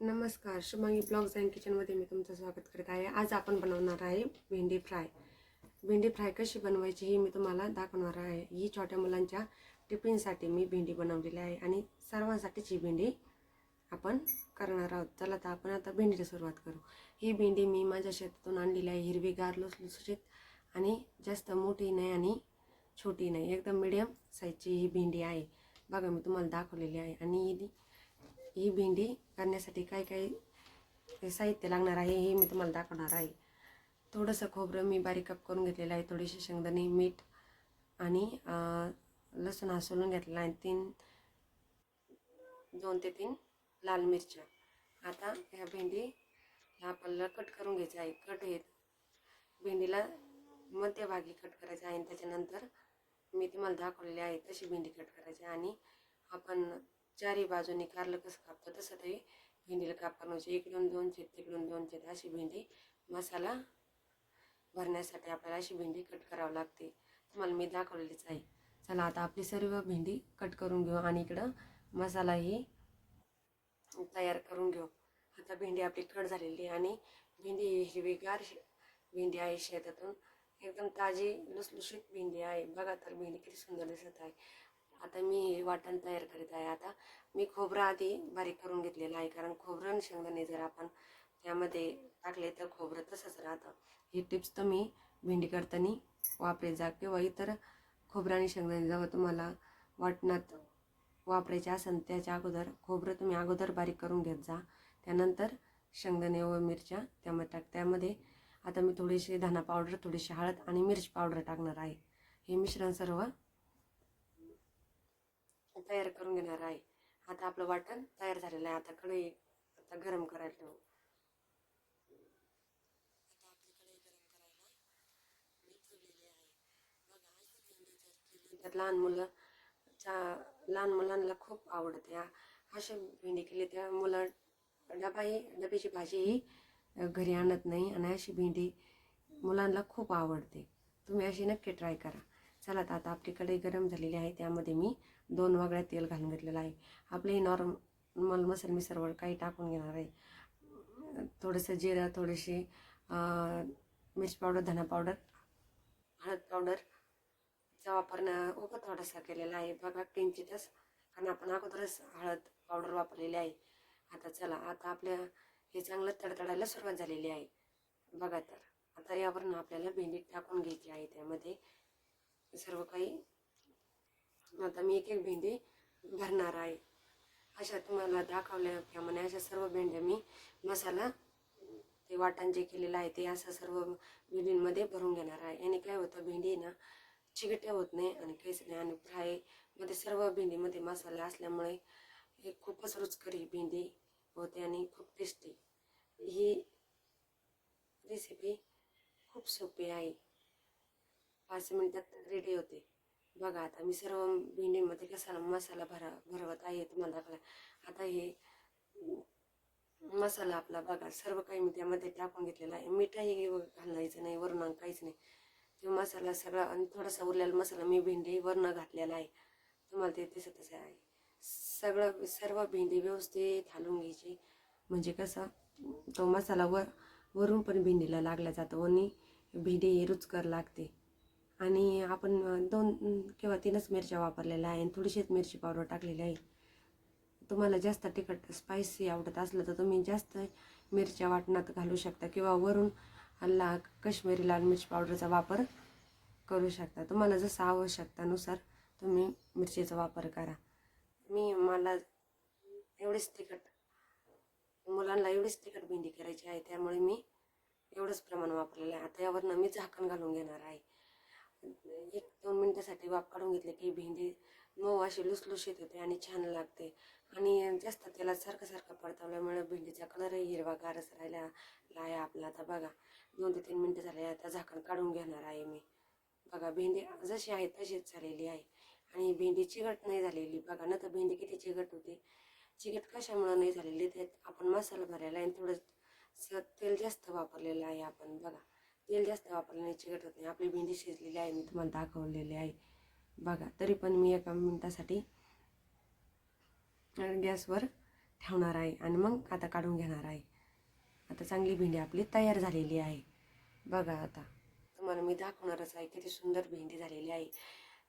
नमस्कार Shubhangi blogs and किचनमध्ये मी तुमचं स्वागत करत आहे. आज आपण बनवणार आहे भेंडी फ्राय. भेंडी फ्राय कशी बनवायची हे मी तुम्हाला दाखवणार आहे. ही छोट्या मुलांच्या टिफिनसाठी मी भेंडी बनवलेली आहे आणि सर्वांसाठीच ही भेंडी आपण करणार आहोत. चला तर आपण आता भेंडीला सुरुवात करू. ही भेंडी मी माझ्या शेतातून आणलेली आहे हिरवीगार लुसलुसीत आणि जास्त मोठी नाही आणि छोटी नाही एकदम मिडियम साईजची ही भेंडी आहे. बघा मी तुम्हाला दाखवलेली आहे आणि ही ही भेंडी करण्यासाठी काय काय साहित्य लागणार आहे हे मी तुम्हाला दाखवणार आहे. थोडंसं खोबरं मी बारीक कप करून घेतलेलं आहे थोडीशी शेंगदाणे मीठ आणि लसूण हा सोलून घेतलेला आहे. तीन दोन ते तीन लाल मिरच्या. आता ह्या भेंडी आपल्याला कट करून घ्यायचं आहे. कट हे भेंडीला मध्यभागी कट करायचं आहे आणि त्याच्यानंतर मी तुम्हाला दाखवलेली आहे तशी भेंडी कट करायची आहे आणि आपण चारी बाजूने कारलं कसं कापतो तसं ते भेंडीला कापणं म्हणजे इकडून दोन छेद तिकडून दोन छेद अशी भेंडी मसाला भरण्यासाठी आपल्याला अशी भेंडी कट करावं लागते. तुम्हाला मी दाखवलेलीच आहे. चला आता आपली सर्व भेंडी कट करून घेऊ आणि इकडं मसालाही तयार करून घेऊ. आता भेंडी आपली कट झालेली आहे आणि भेंडी ही हिरवीगार भेंडी आहे शेतातून. एकदम ताजी लुसलुशीत भेंडी आहे. बघा तर भेंडी किती सुंदर दिसत आहे. आता मी हे वाटण तयार करीत आहे. आता मी खोबरं आधी बारीक करून घेतलेलं आहे कारण खोबरं आणि शेंगदाणे जर आपण त्यामध्ये टाकले तर खोबरं तसंच राहतं. ही टिप्स तुम्ही भेंडी करताना वापरे जा किंवा इतर खोबरं आणि शेंगदाणे जेव्हा तुम्हाला वाटणात वापरायचे असेल त्याच्या अगोदर खोबरं तुम्ही अगोदर बारीक करून घेत जा. त्यानंतर शेंगदाणे व मिरच्या त्यामध्ये टाक. त्यामध्ये आता मी थोडीशी धना पावडर थोडीशी हळद आणि मिरची पावडर टाकणार आहे. हे मिश्रण सर्व तयार करून घेणार आहे. आता आपलं वाटण तयार झालेलं आहे. आता कढई आता गरम करायला ठेवू. तर लहान मुलं चा लहान मुलांना खूप आवडते अशी भेंडी केली त्या मुलं डबाही डब्याची भाजीही अ, घरी आणत नाही आणि अशी भेंडी मुलांना खूप आवडते. तुम्ही अशी नक्की ट्राय करा. चला तर आता आपली कढई गरम झालेली आहे त्यामध्ये मी दोन वगळ्या तेल घालून घेतलेलं आहे. आपले नॉर्मल मसाल मी सर्व काही टाकून घेणार आहे. थोडंसं जिरं थोडेसे मिर्च पावडर धना पावडर हळद पावडरचा वापर न उभं थोडासा केलेला आहे. बघा किंचितच. कारण आपण अगोदरच हळद पावडर वापरलेली आहे. आता चला आता आपल्या हे चांगलं तडतडायला सुरुवात झालेली आहे. बघा तर. आता यावरून आपल्याला भेंडी टाकून घ्यायची आहे त्यामध्ये. सर्व काही. आता मी एक एक भेंडी भरणार आहे. अशा तुम्हाला दाखवल्याप्रमाणे अशा सर्व भेंड्या मी मसाला ते वाटण जे केलेलं आहे ते असं सर्व भेंडींमध्ये भरून घेणार आहे. याने काय होतं भेंडी ना चिकट्या होत नाही आणि काहीच नाही आणि फ्रायमध्ये सर्व भेंडीमध्ये मसाला असल्यामुळे हे खूपच रुचकरी भेंडी होते आणि खूप टेस्टी ही रेसिपी खूप सोपी आहे. पाच मिनिटात रेडी होते. बघा आता मी सर्व भेंडीमध्ये कसा मसाला भरा भरवत आहे तुम्हाला आता हे मसाला आपला बघा सर्व काही मी त्यामध्ये टाकून घेतलेला आहे. मिठाही घालायचं नाही वरून काहीच नाही. ते मसाला सगळा आणि थोडासा उरलेला मसाला मी भेंडी वरनं घातलेला आहे. तुम्हाला ते दिसतच आहे. सगळं सर्व भेंडी व्यवस्थित घालून घ्यायची. म्हणजे कसं तो मसाला वर वरून पण भेंडीला लागला जातो आणि भेंडी ही रुचकर लागते. आणि आपण दोन किंवा तीनच मिरच्या वापरलेल्या आहे आणि थोडीशीच मिरची पावडर टाकलेली आहे. तुम्हाला जास्त तिखट स्पायसी आवडत असलं तर तुम्ही जास्त मिरच्या वाटणात घालू शकता किंवा वरून ला कश्मीरी लाल मिरची पावडरचा वापर करू शकता. तुम्हाला जसं आवश्यकतानुसार तुम्ही मिरचीचा वापर करा. मी मला एवढीच तिखट मुलांना एवढीच तिखट भेंडी करायची आहे त्यामुळे मी एवढंच प्रमाण वापरलेलं आहे. आता यावरनं मी झाकण घालून घेणार आहे. म्हणजे एक दोन मिनटासाठी वाफ काढून घेतले की भेंडी मऊ अशी लुसलुशीत होते आणि छान लागते. आणि जास्त त्याला सारखं सारखं परतवल्यामुळे भेंडीचा कलरही हिरवागारच राहिला आहे आपला. आता बघा दोन ते तीन मिनटं झाले आता झाकण काढून घेणार आहे मी. बघा भेंडी जशी आहे तशीच झालेली आहे. आणि भेंडी चिकट नाही झालेली. बघा ना तर भेंडी किती चिकट होती. चिकट कशामुळं नाही झालेली? त्यात आपण मसाला भरायला आहे आणि थोडं स- तेल जास्त वापरलेलं आहे आपण. बघा तेल जास्त वापरल्याने चिकट होत नाही. आपली भेंडी शिजलेली आहे मी तुम्हाला दाखवलेली आहे. बघा तरी पण मी एका मिनटासाठी गॅसवर ठेवणार आहे आणि मग आता काढून घेणार आहे. आता चांगली भेंडी आपली तयार झालेली आहे. बघा आता तुम्हाला मी दाखवणारच आहे किती सुंदर भेंडी झालेली आहे.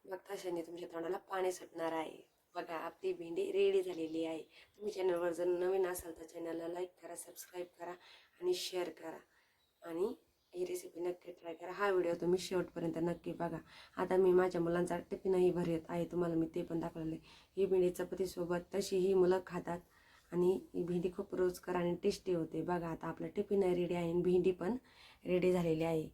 मग तशाने तुमच्या तोंडाला पाणी सुटणार आहे. बघा आपली भेंडी रेडी झालेली आहे. तुम्ही चॅनलवर जर नवीन असाल तर चॅनलला लाईक करा सबस्क्राईब करा आणि शेअर करा. आणि ही रेसिपी नक्की ट्राय करा. हा व्हिडिओ तुम्ही शेवटपर्यंत नक्की बघा. आता मी माझ्या मुलांचा टिफिनही भरत आहे. तुम्हाला मी ते पण दाखवले ही भेंडी चपातीसोबत तशी ही मुलं खातात. आणि ही भेंडी खूप रोजकर आणि टेस्टी होते. बघा आता आपला टिफिन रेडी आहे आणि भेंडी पण रेडी झालेली आहे.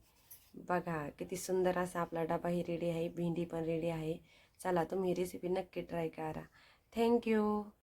बघा किती सुंदर असा आपला डबाही रेडी आहे. भेंडी पण रेडी आहे. चला तुम्ही ही रेसिपी नक्की ट्राय करा. Thank you